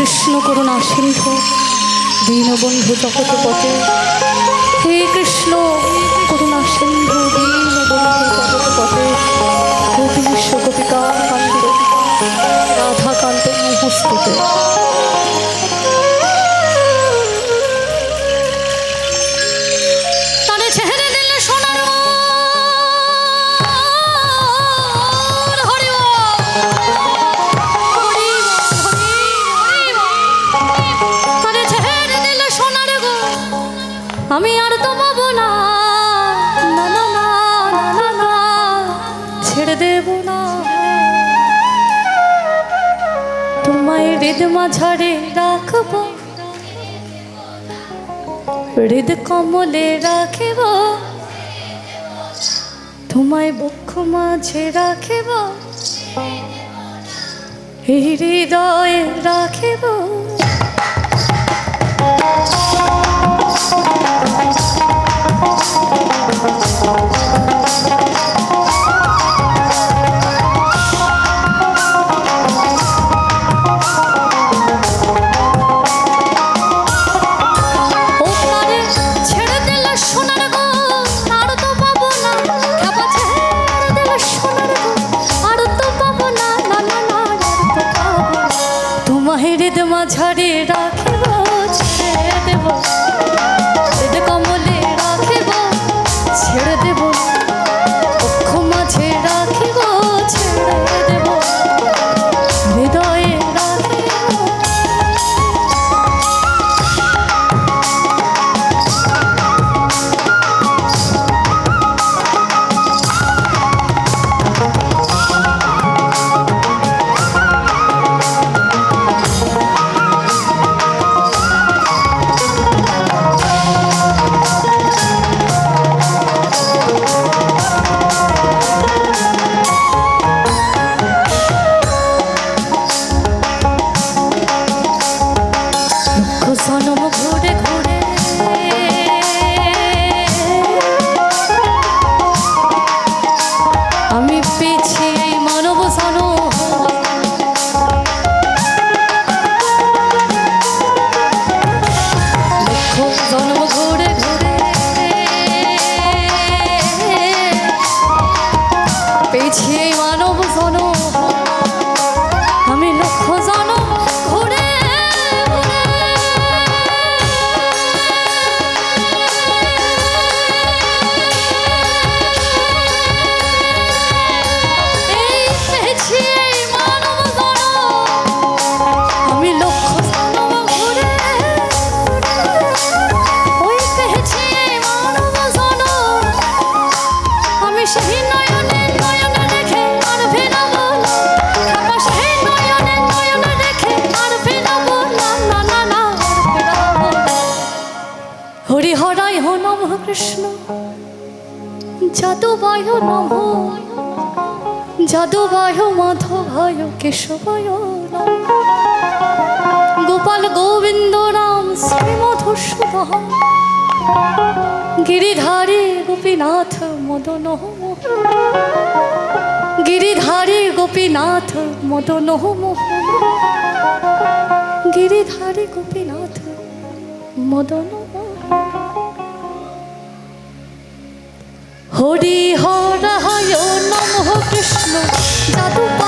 কৃষ্ণ করুণা সিন্ধু, দীনবন্ধু জগত পথে হে কৃষ্ণ করুণা সিন্ধু, দীনবন্ধু জগত পথে গোপী বিশ্ব গোপিকা কান্ত রাধাকান্ত মুহস্তুতে পাবো না। ছেড়ে দেব না। তোমায় হৃদ মাঝারে রাখব। হৃদ কমলে রাখিব। তোমায় বক্ষ মাঝে রাখিব। হৃদয়ে রাখিব হৃদ পেয়েছি কৃষ্ণ যাদবায় নম যাদবায় মাধবায় কেশবায় গোপাল গোবিন্দ রাম শ্রী মধুসূদন গিরিধারী গোপীনাথ মদন। গিরিধারী গোপীনাথ মদন। গিরিধারী গোপীনাথ মদন মোহন। হর হরায় নম কৃষ্ণ যাদু